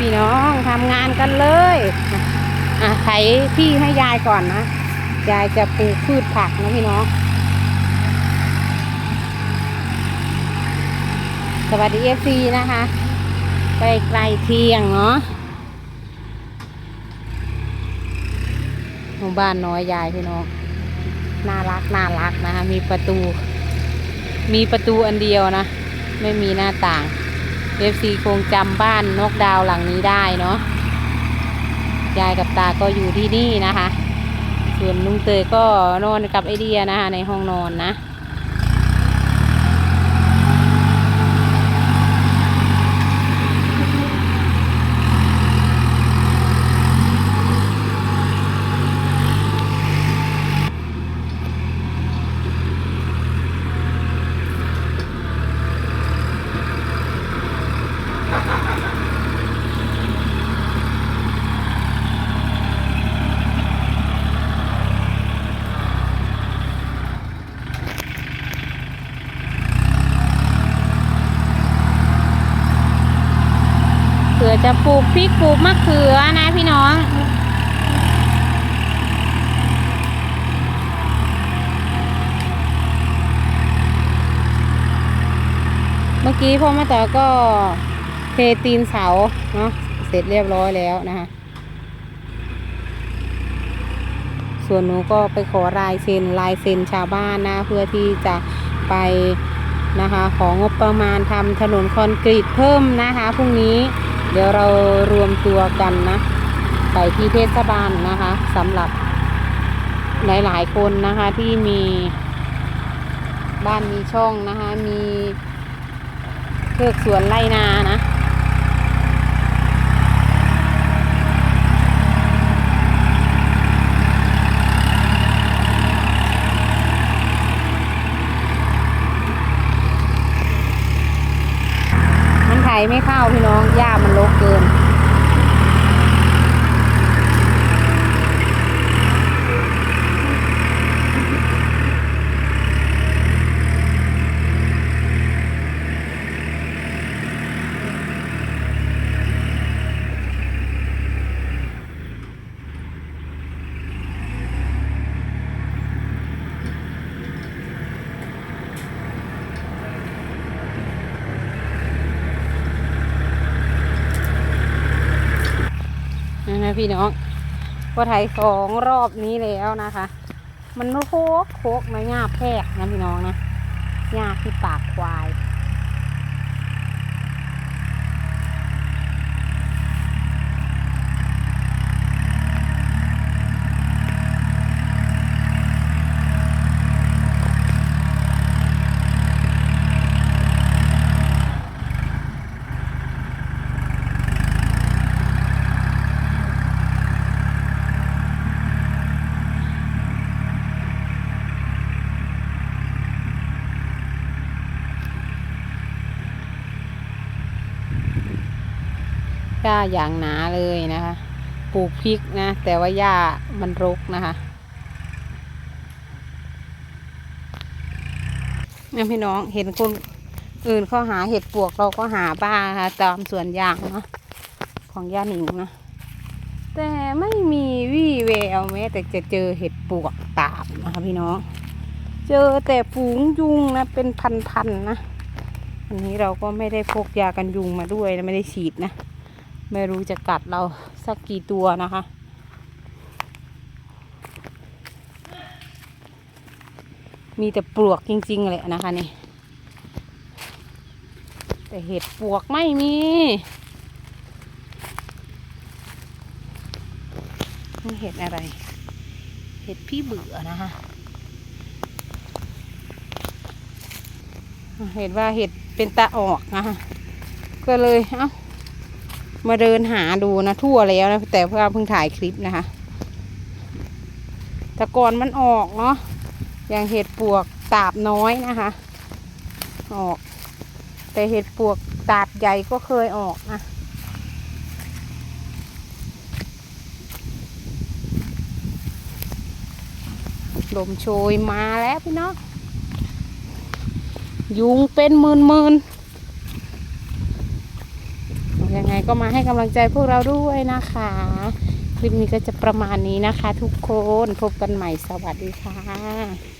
พี่น้องทำงานกันเลยอะอะไถที่ให้ยายก่อนนะยายจะปลูกพืชผักนะพี่น้องสวัสดีเอฟซีนะคะ ไปไกลเที่ยงเนาะหมู่บ้านน้อยยายพี่น้องน่ารักน่ารักนะคะมีประตู มีประตูอันเดียวนะ ไม่มีหน้าต่าง เอฟซีคงจำบ้านนกดาวหลังนี้ได้เนาะยายกับตาก็อยู่ที่นี่นะคะ ส่วนลุงเตยก็นอนกับไอเดียนะคะในห้องนอนนะ จะปลูกพริกปลูกมะเขือนะพี่น้องเมื่อกี้พ่อมาต่อก็เทตีนเสาเนาะเสร็จเรียบร้อยแล้วนะคะ ส่วนหนูก็ไปขอลายเซ็นลายเซ็นชาวบ้านนะ เพื่อที่จะไปนะคะของงบประมาณทำถนนคอนกรีตเพิ่มนะคะพรุ่งนี้ เดี๋ยวเรารวมตัวกันนะไปที่เทศบาลนะคะสำหรับหลายๆคนนะคะที่มีบ้านมีช่องนะคะมีเทือกสวนไร่นานะมันไถไม่เข้าพี่น้องหญ้ามันรกเกิน นะพี่น้องก็ไถสองรอบนี้แล้วนะคะ มันโคกโคกนะหญ้าแพรกนะพี่น้องนะหญ้าที่ปากควาย ญ้าอย่างหนาเลยนะคะ ปลูกพริกนะ แต่ว่าหญ้ามันรกนะคะนี่พี่น้องเห็นคนอื่นเขาหาเห็ดปวกเราก็หาบ้างค่ะตามสวนยางเนาะของย่าหนิงนะ แต่ไม่มีวี่แววแม้ แต่จะเจอเห็ดปวกตามนะคะพี่น้อง เจอแต่ฝูงยุงนะเป็นพันๆนะอันนี้เราก็ไม่ได้พกยากันยุงมาด้วยไม่ได้ฉีดนะ ไม่รู้จะกัดเราสักกี่ตัวนะคะ มีแต่ปลวกจริง ๆ เลยนะคะนี่ แต่เห็ดปลวกไม่มีนี่เห็ดอะไร เห็ดพี่เบื่อนะคะ เห็นว่าเห็ดเป็นตาออกนะคะ ก็เลย เอ้า มาเดินหาดูนะทั่วแล้วนะแต่เพื่อเพิ่งถ่ายคลิปนะคะแต่ก่อนมันออกเนาะอย่างเห็ดปวกตาบน้อยนะคะ ออก แต่เห็ดปวกตาบใหญ่ก็เคยออกนะลมโชยมาแล้วพี่น้องยุงเป็นหมื่นหมื่น ไงก็ก็มาให้กำลังใจพวกเราด้วยนะคะ คลิปนี้ก็จะประมาณนี้นะคะ ทุกคนพบกันใหม่สวัสดีค่ะ